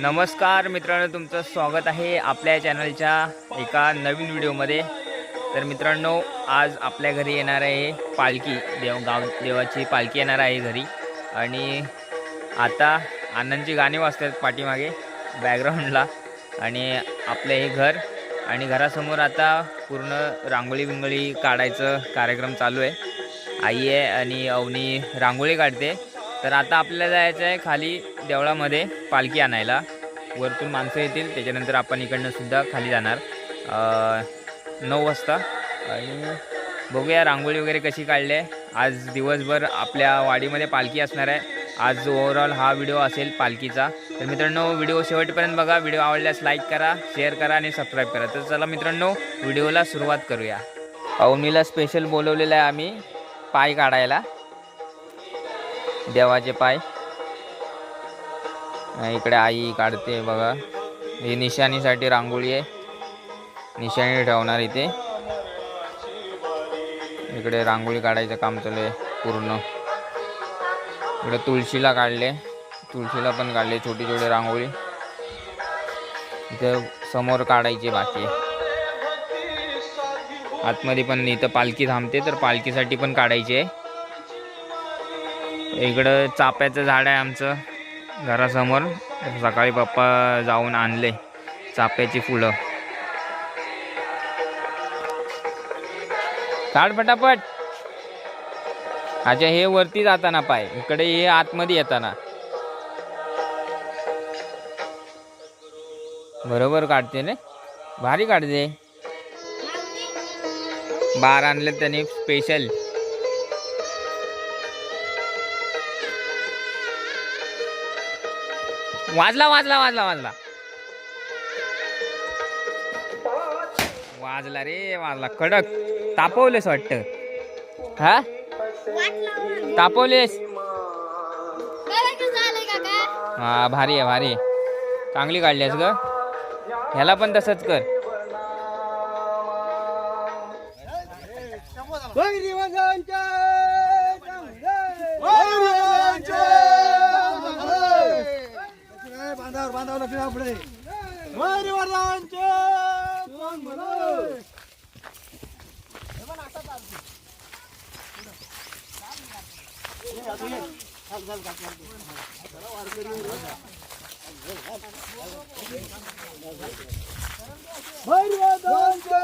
नमस्कार मित्रांनो तुमचं स्वागत आहे आपल्या चॅनलच्या एका नवीन व्हिडिओमध्ये. तर मित्रांनो आज आपल्या घरी येणार आहे पालखी. देव गाव देवाची पालखी येणार आहे घरी. आणि आता आनंदची गाणी वाजतात पाठीमागे बॅकग्राऊंडला आणि आपलं हे घर. आणि घरासमोर आता पूर्ण रांगोळी बिंगोळी काढायचं कार्यक्रम चालू आहे. आई आहे आणि अवनी रांगोळी काढते. तर आता आपल्याला जायचं आहे खाली देवळामध्ये पालखी आणायला. वरतून माणसं येतील त्याच्यानंतर आपण इकडनं सुद्धा खाली जाणार. नऊ वाजता. आणि बघूया रांगोळी वगैरे कशी काढली आहे. आज दिवसभर आपल्या वाडीमध्ये पालखी असणार आहे. आज ओव्हरऑल हा व्हिडिओ असेल पालखीचा. तर मित्रांनो व्हिडिओ शेवटपर्यंत बघा. व्हिडिओ आवडल्यास लाईक करा शेअर करा आणि सबस्क्राईब करा. तर चला मित्रांनो व्हिडिओला सुरुवात करूया. अवनीला स्पेशल बोलवलेलं आहे आम्ही पाय काढायला. देवाचे पाय. इकडे आई काढते बघा. ही निशाणीसाठी रांगोळी आहे. निशाणी ठेवणार इथे. इकडे रांगोळी काढायचं काम चालू आहे पूर्ण. इकडे तुळशीला काढले. तुळशीला पण काढले छोटी छोटी रांगोळी. इथं समोर काढायची बाकी आतमध्ये पण इथं पालखी थांबते तर पालखीसाठी पण काढायची आहे. इकडं चाप्याचं झाड आहे आमचं घरासमोर. सकाळी पप्पा जाऊन आणले चाप्याची फुलं. काढ पटापट. अच्छा हे वरती जाताना पाय इकडे हे आतमध्ये येताना. बरोबर काढते ना भारी काढते. बार आणले त्यांनी स्पेशल वाजला वाजला वाजला वाजला. वाजला रे वाजला. कडक. तापवलेस वाटत. हा? तापवलेस? हा भारी आहे भारी आहे. चांगली काढलीस ग. ह्याला पण तसंच कर. છે આપણે. મારી વરદાન છે. સોંગ બોલો એમાં આટા ચાલશે મારી વરદાન છે.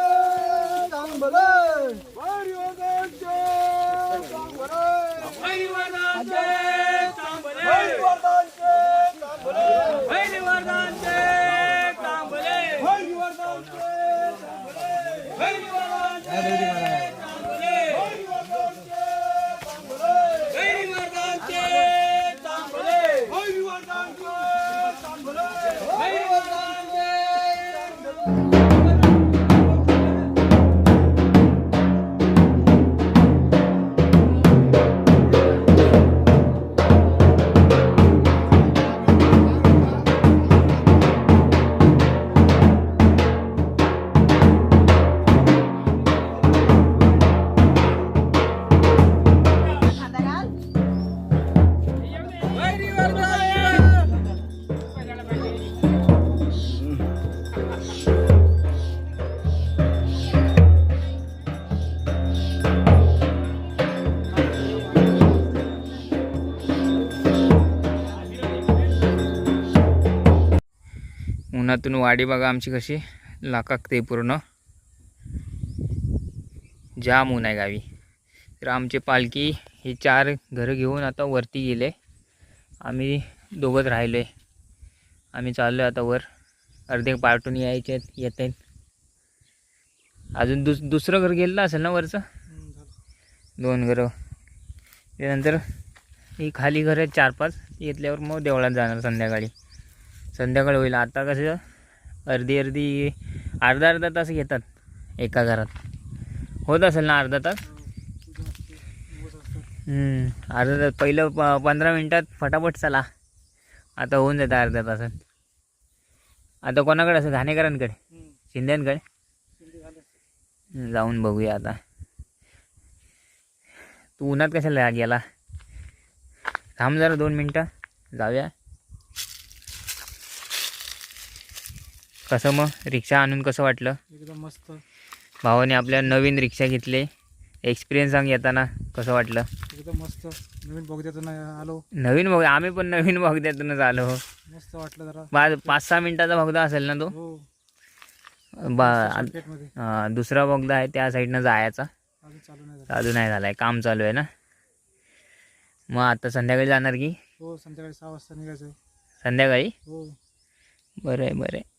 उन्हातून वाडी बघा आमची कशी. लाकाकते पूर्ण. जाम ऊन आहे गावी. तर आमची पालखी ही चार घरं घेऊन आता वरती गेले. आम्ही दोघंच राहिलो आहे आम्ही चाललो आहे आता वर. अर्धे पार्टून यायचे आहेत येत आहेत. अजून दुस दुसरं घर गेलेलं असेल ना वरचं? दोन घरं. त्यानंतर ही खाली घरं आहेत चार पाच येतल्यावर मग देवळात जाणार संध्याकाळी. संध्याकाळ होईल. आता कसं अर्धी अर्धी अर्धा अर्धा तास घेतात एका घरात. होत असेल ना अर्धा तास? अर्धा तास. पहिलं प पंधरा मिनटात फटाफट चला. आता होऊन जातं अर्ध्या तासात. आता कोणाकडे असं? घाणेकरांकडे? शिंद्यांकडे? जाऊन बघूया आता. तू उन्हात कशाला गेला? थांब जरा दोन मिनटं. जाऊया. कसं मग? रिक्षा आणून कसं वाटलं? एकदम मस्त. भावाने आपल्या नवीन रिक्षा घेतले. एक्सपिरियन्स सांग येताना कसं वाटलं? एकदम मस्त. नवीन बघण्यातून आलो. नवीन बघ आम्ही पण नवीन बघद्यातूनच आलो. मस्त वाटलं जरा. पाच सहा मिनिटाचा बघदा असेल ना तो? हो. बा हा, दुसरा बघदा आहे त्या साईडनं जायचा. अजून चालू नाही झालं. अजून नाही झाला आहे काम चालू आहे ना? मग आता संध्याकाळी जाणार की? हो संध्याकाळी सहा वाजता निघायचं. आहे. संध्याकाळी? हो. बरं आहे बरं आहे.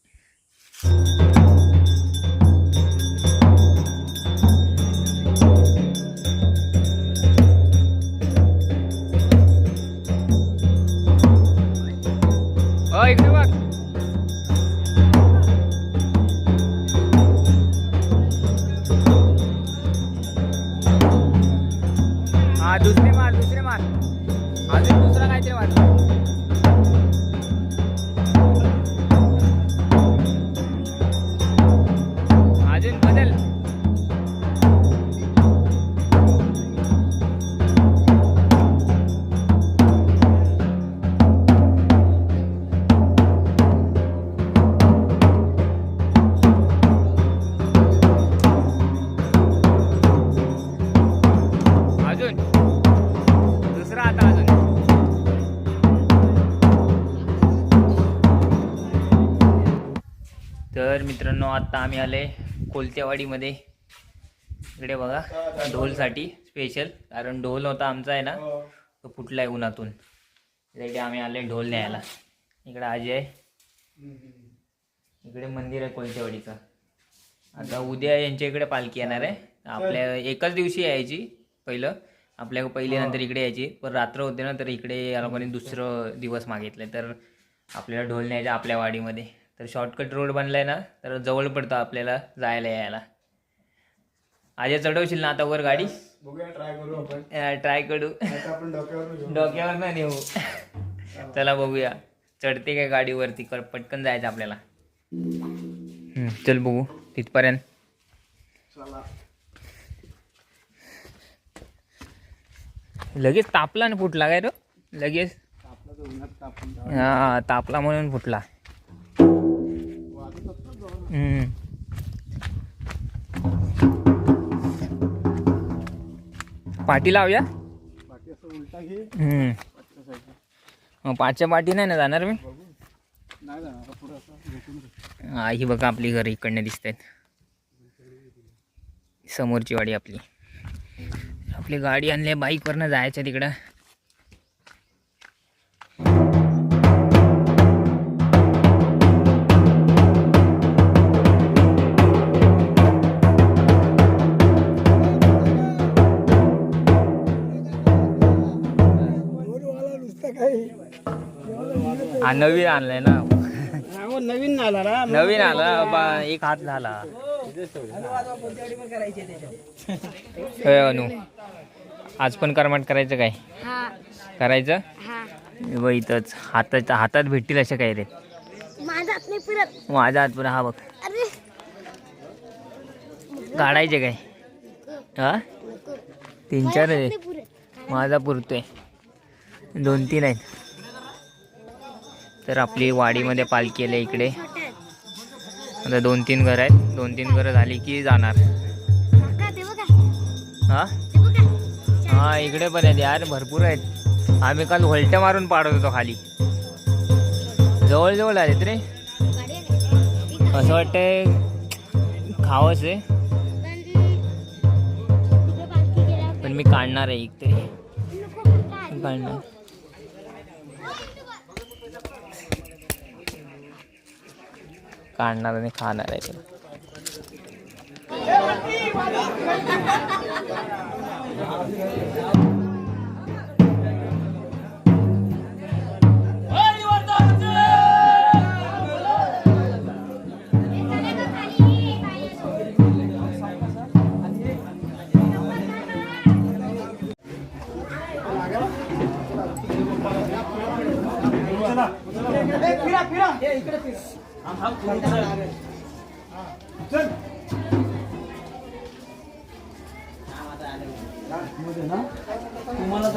दुसरे मार दुसरे मार. अजून दुसरा काहीतरी वाटलं मित्रांनो आता आम्ही आले कोलत्यावाडीमध्ये इकडे बघा ढोलसाठी स्पेशल कारण ढोल होता आमचा आहे ना तो फुटला आहे उन्हातून. त्यासाठी आम्ही आले ढोल न्यायला. इकडे आजी आहे. इकडे मंदिर आहे कोलत्यावाडीचं आता उद्या यांच्या इकडे पालखी येणार आहे. आपल्या एकाच दिवशी यायची पहिलं. आपल्या पहिली नंतर इकडे यायची. पण रात्र होते ना तर इकडे या लोकांनी दुसरं दिवस मागितलं तर आपल्याला ढोल न्यायचा आपल्या वाडीमध्ये. तर शॉर्टकट रोड बनलाय ना तर जवळ पडतं आपल्याला जायला यायला. आज चढवशील ना आता वर गाडी? बघूया ट्राय करू आपण. ट्राय करू. आपण डोक्यावर घेऊ डोक्यावर ना नेऊ. चला बघूया. चढते काय गाडीवरती पटकन जायचं आपल्याला. चल बघू. तिथपर्यंत. लगेच तापला ना फुटला काय रो लगेच? हा तापला म्हणून फुटला. हम्म. पाटी लावूया? हम्म. पाठच्या पाचच्या पाठी नाही ना जाणार मी? हा ही बघा आपली घर इकडनं दिसत आहेत समोरची वाडी आपली. आपली गाडी आणली बाईकवरनं जायचं तिकडं. नवीन आणलाय ना. नवीन आला ना नवीन आला बा एक हात झाला. होय अनु आज पण करमट करायचं काय? हा. करायचं? हा. व इथंच. हातात हातात भेटतील असे काय रे. माझा हात नाही पुरत माझा हात पुरा हा बघ. अरे. काढायचे काय? हा? तीन चार आहे नाही माझा पुरतोय. दोन तीन आहेत. तर आपली वाडीमध्ये पालखी आली इकडे. आता दोन तीन घर आहेत. दोन तीन घरं झाली की जाणार. हां? हां हा इकडे पण आहेत यार. भरपूर आहेत. आम्ही काल व्होल्ट्या मारून पाडत होतो खाली. जवळजवळ आलेत रे. आहे. असं वाटतंय खावंच आहे पण मी काढणार आहे एक तरी. काढणार. काढणार आणि खाणार आहे ते.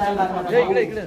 इकडे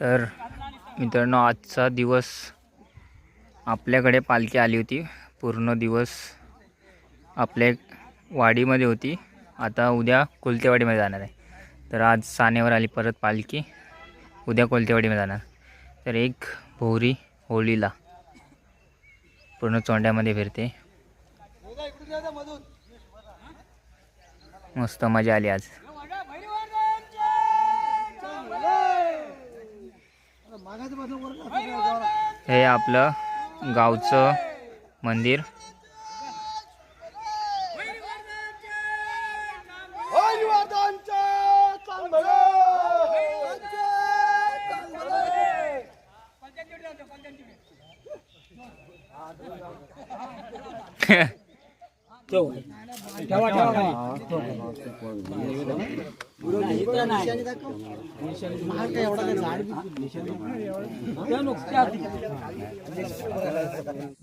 तर मित्रांनो आजचा दिवस आपल्याकडे पालखी आली होती. पूर्ण दिवस आपल्या वाडीमध्ये होती. आता उद्या कोलतेवाडीमध्ये जाणार आहे. तर आज सानेवर आली परत पालखी. उद्या कोलतेवाडीमध्ये जाणार. तर एक भोवरी होळीला. पूर्ण चोंड्यामध्ये फिरते. मस्त मजा आली आज. हे आपलं गावचं मंदिर.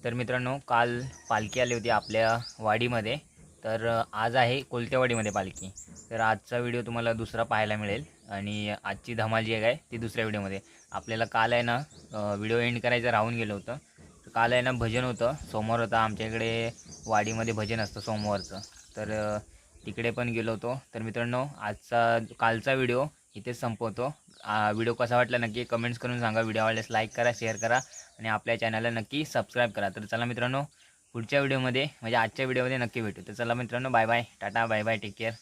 तर मित्रांनो काल पालखी आली होती आपल्या वाडीमध्ये. तर आज आहे कोलत्यावाडीमध्ये पालखी. तर आजचा व्हिडिओ तुम्हाला दुसरा पाहायला मिळेल. आणि आजची धमाल जी आहे ती दुसऱ्या व्हिडिओमध्ये. आपल्याला काल आहे ना व्हिडिओ एंड करायचं राहून गेलं होतं. तर काल आहे ना भजन होतं. सोमवार होता. आमच्या इकडे वाडीमध्ये भजन असतं सोमवारचं. तर तिकडे पण गेलो होतो. तर मित्रांनो आजचा कालचा व्हिडिओ इथेच संपवतो. व्हिडिओ कसा वाटला नक्की कमेंट्स करून सांगा. व्हिडिओ आवडल्यास लाईक करा शेअर करा आणि आपल्या चॅनलला नक्की सबस्क्राईब करा. तर चला मित्रांनो पुढच्या व्हिडिओमध्ये म्हणजे आजच्या व्हिडिओमध्ये नक्की भेटू. तर चला मित्रांनो bye bye tata bye bye take care